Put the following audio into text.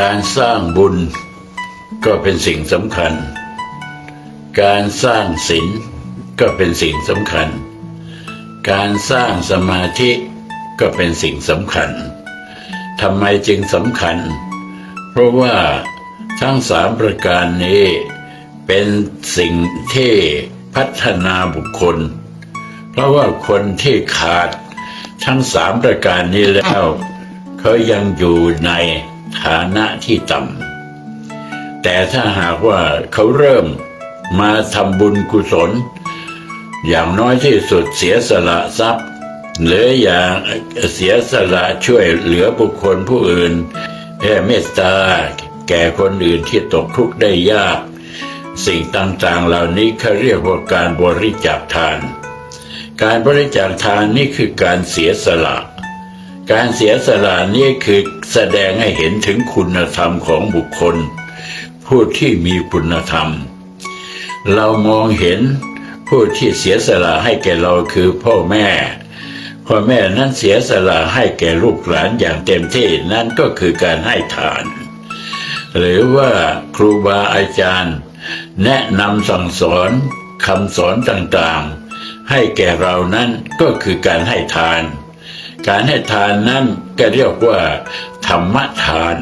การสร้างบุญก็เป็นสิ่งสำคัญ การสร้างศีลก็เป็นสิ่งสำคัญ การสร้างสมาธิก็เป็นสิ่งสำคัญทำไมจึงสำคัญ เพราะว่าทั้งสามประการนี้เป็นสิ่งที่พัฒนาบุคคล เพราะว่าคนที่ขาดทั้งสามประการนี้แล้ว เขายังอยู่ในฐานะที่ต่ำแต่ถ้าหากว่าเขาเริ่มมาทำบุญกุศล อย่างน้อยที่สุดเสียสละทรัพย์ หรืออย่างเสียสละช่วยเหลือบุคคลผู้อื่นแผ่เมตตาแก่คนอื่นที่ตกทุกข์ได้ยาก สิ่งต่างๆเหล่านี้เขาเรียกว่าการบริจาคทาน การบริจาคทานนี่คือการเสียสละ การเสียสละนี่คือแสดงให้เห็นถึงคุณธรรมของบุคคล ผู้ที่มีคุณธรรม เรามองเห็นผู้ที่เสียสละให้แก่เราคือพ่อแม่ พ่อแม่นั้นเสียสละให้แก่ลูกหลานอย่างเต็มที่นั่นก็คือการให้ทาน หรือว่าครูบาอาจารย์ แนะนำสั่งสอนคำสอนต่างๆ ให้แก่เรานั้นก็คือการให้ทาน การให้ทานนั้นก็เรียกว่า ธรรมทาน